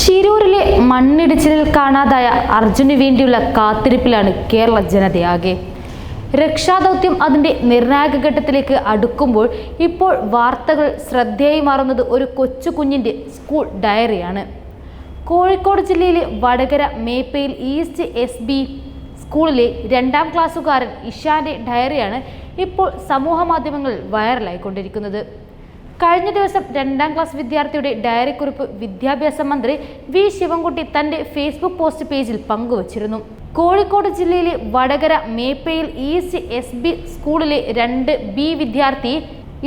ശിരൂരിലെ മണ്ണിടിച്ചിലിൽ കാണാതായ അർജുന് വേണ്ടിയുള്ള കാത്തിരിപ്പിലാണ് കേരള ജനതയാകെ. രക്ഷാദൗത്യം അതിന്റെ നിർണായക ഘട്ടത്തിലേക്ക് അടുക്കുമ്പോൾ ഇപ്പോൾ വാർത്തകൾ ശ്രദ്ധയായി മാറുന്നത് ഒരു കൊച്ചു കുഞ്ഞിന്റെ സ്കൂൾ ഡയറിയാണ്. കോഴിക്കോട് ജില്ലയിലെ Vadakara Meppayil east S B സ്കൂളിലെ രണ്ടാം ക്ലാസ്സുകാരൻ ഇഷാന്റെ ഡയറിയാണ് ഇപ്പോൾ സമൂഹ മാധ്യമങ്ങളിൽ വൈറലായിക്കൊണ്ടിരിക്കുന്നത്. കഴിഞ്ഞ ദിവസം രണ്ടാം ക്ലാസ് വിദ്യാർത്ഥിയുടെ ഡയറി കുറിപ്പ് വിദ്യാഭ്യാസ മന്ത്രി വി ശിവൻകുട്ടി തന്റെ ഫേസ്ബുക്ക് പോസ്റ്റ് പേജിൽ പങ്കുവച്ചിരുന്നു. കോഴിക്കോട് ജില്ലയിലെ Vadakara Meppayil E C S B സ്കൂളിലെ രണ്ട് ബി വിദ്യാർത്ഥി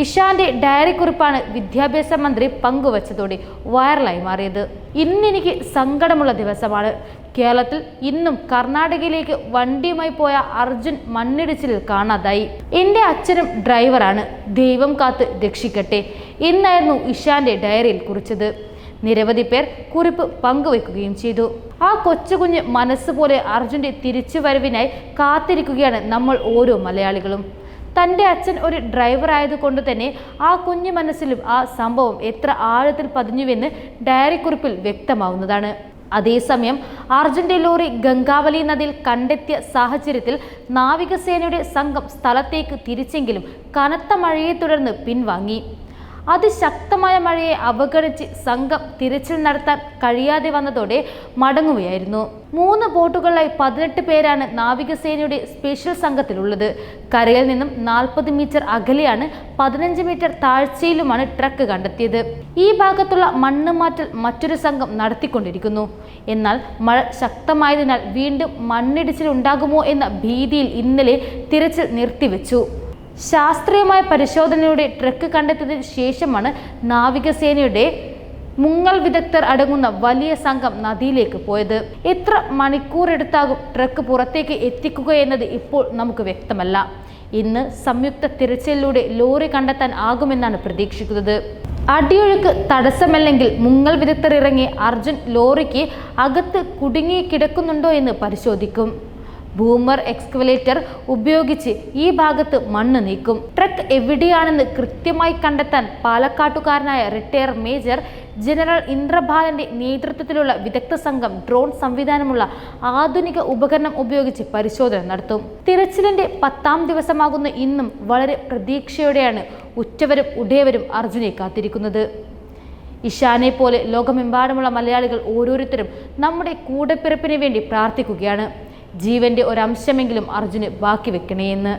ഇഷാന്റെ ഡയറി കുറിപ്പാണ് വിദ്യാഭ്യാസ മന്ത്രി പങ്കുവച്ചതോടെ വൈറലായി മാറിയത്. ഇന്നെനിക്ക് സങ്കടമുള്ള ദിവസമാണ്. കേരളത്തിൽ ഇന്നും കർണാടകയിലേക്ക് വണ്ടിയുമായി പോയ അർജുൻ മണ്ണിടിച്ചിലിൽ കാണാതായി. എന്റെ അച്ഛനും ഡ്രൈവറാണ്. ദൈവം കാത്ത് രക്ഷിക്കട്ടെ എന്നായിരുന്നു ഇഷാന്റെ ഡയറിയിൽ കുറിച്ചത്. നിരവധി പേർ കുറിപ്പ് പങ്കുവെക്കുകയും ചെയ്തു. ആ കൊച്ചുകുഞ്ഞ് മനസ്സുപോലെ അർജുന്റെ തിരിച്ചുവരവിനായി കാത്തിരിക്കുകയാണ് നമ്മൾ ഓരോ മലയാളികളും. തന്റെ അച്ഛൻ ഒരു ഡ്രൈവർ ആയതുകൊണ്ട് തന്നെ ആ കുഞ്ഞു മനസ്സിലും ആ സംഭവം എത്ര ആഴത്തിൽ പതിഞ്ഞുവെന്ന് ഡയറിക്കുറിപ്പിൽ വ്യക്തമാവുന്നതാണ്. അതേസമയം അർജുന്റെ ലോറി ഗംഗാവലി നദിയിൽ കണ്ടെത്തിയ സാഹചര്യത്തിൽ നാവികസേനയുടെ സംഘം സ്ഥലത്തേക്ക് തിരിച്ചെങ്കിലും കനത്ത മഴയെ തുടർന്ന് പിൻവാങ്ങി. അതിശക്തമായ മഴയെ അവഗണിച്ച് സംഘം തിരച്ചിൽ നടത്താൻ കഴിയാതെ വന്നതോടെ മടങ്ങുകയായിരുന്നു. മൂന്ന് ബോട്ടുകളിലായി പതിനെട്ട് പേരാണ് നാവികസേനയുടെ സ്പെഷ്യൽ സംഘത്തിലുള്ളത്. കരയിൽ നിന്നും നാൽപ്പത് മീറ്റർ അകലെയാണ് പതിനഞ്ച് മീറ്റർ താഴ്ചയിലുമാണ് ട്രക്ക് കണ്ടെത്തിയത്. ഈ ഭാഗത്തുള്ള മണ്ണ് മാറ്റൽ മറ്റൊരു സംഘം നടത്തിക്കൊണ്ടിരിക്കുന്നു. എന്നാൽ മഴ ശക്തമായതിനാൽ വീണ്ടും മണ്ണിടിച്ചിൽ ഉണ്ടാകുമോ എന്ന ഭീതിയിൽ ഇന്നലെ തിരച്ചിൽ നിർത്തിവെച്ചു. ശാസ്ത്രീയമായ പരിശോധനയുടെ ട്രക്ക് കണ്ടെത്തിയതിനു ശേഷമാണ് നാവികസേനയുടെ മുങ്ങൽ വിദഗ്ധർ അടങ്ങുന്ന വലിയ സംഘം നദിയിലേക്ക് പോയത്. എത്ര മണിക്കൂർ എടുത്താകും ട്രക്ക് പുറത്തേക്ക് എത്തിക്കുക എന്നത് ഇപ്പോൾ നമുക്ക് വ്യക്തമല്ല. ഇന്ന് സംയുക്ത തിരച്ചിലിലൂടെ ലോറി കണ്ടെത്താൻ ആകുമെന്നാണ് പ്രതീക്ഷിക്കുന്നത്. അടിയൊഴുക്ക് തടസ്സമല്ലെങ്കിൽ മുങ്ങൽ വിദഗ്ധർ ഇറങ്ങി അർജുൻ ലോറിക്ക് അകത്ത് കുടുങ്ങി കിടക്കുന്നുണ്ടോ എന്ന് പരിശോധിക്കും. ബൂമർ എക്സ്കവലേറ്റർ ഉപയോഗിച്ച് ഈ ഭാഗത്ത് മണ്ണ് നീക്കും. ട്രക്ക് എവിടെയാണെന്ന് കൃത്യമായി കണ്ടെത്താൻ പാലക്കാട്ടുകാരനായ റിട്ടയർ മേജർ ജനറൽ ഇന്ദ്രബാലന്റെ നേതൃത്വത്തിലുള്ള വിദഗ്ധ സംഘം ഡ്രോൺ സംവിധാനമുള്ള ആധുനിക ഉപകരണം ഉപയോഗിച്ച് പരിശോധന നടത്തും. തിരച്ചിലിന്റെ പത്താം ദിവസമാകുന്ന ഇന്നും വളരെ പ്രതീക്ഷയോടെയാണ് ഉറ്റവരും ഉടയവരും അർജുനെ കാത്തിരിക്കുന്നത്. ഇഷാനെ പോലെ ലോകമെമ്പാടുമുള്ള മലയാളികൾ ഓരോരുത്തരും നമ്മുടെ കൂടെപ്പിറപ്പിന് വേണ്ടി പ്രാർത്ഥിക്കുകയാണ്. ജീവന്റെ ഒരംശമെങ്കിലും അർജുന് ബാക്കി വെക്കണേ എന്ന്